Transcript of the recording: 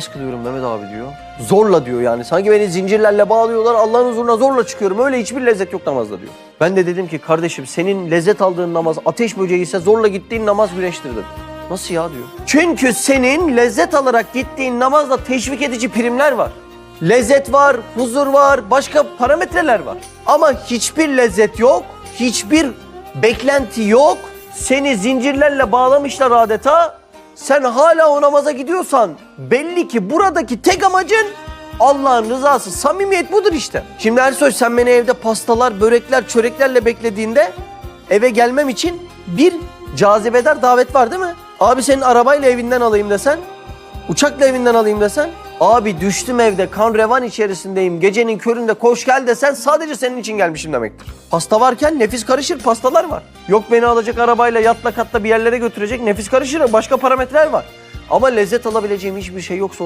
Namaz kılıyorum Mehmet abi diyor. Zorla diyor yani. Sanki beni zincirlerle bağlıyorlar. Allah'ın huzuruna zorla çıkıyorum. Öyle hiçbir lezzet yok namazda diyor. Ben de dedim ki kardeşim senin lezzet aldığın namaz ateş böceği ise zorla gittiğin namaz güneştir dedim. Nasıl ya diyor. Çünkü senin lezzet alarak gittiğin namazda teşvik edici primler var. Lezzet var, huzur var, başka parametreler var. Ama hiçbir lezzet yok, hiçbir beklenti yok. Seni zincirlerle bağlamışlar adeta. Sen hala o namaza gidiyorsan belli ki buradaki tek amacın Allah'ın rızası, samimiyet budur işte. Şimdi Ersoy sen beni evde pastalar, börekler, çöreklerle beklediğinde eve gelmem için bir cazibedar davet var değil mi? Abi senin arabayla evinden alayım desen, uçakla evinden alayım desen, abi düştüm evde kan revan içerisindeyim, gecenin köründe koş gel desen sadece senin için gelmişim demektir. Pasta varken nefis karışır, pastalar var. Yok beni alacak arabayla yatla katla bir yerlere götürecek nefis karışır, başka parametreler var. Ama lezzet alabileceğim hiçbir şey yoksa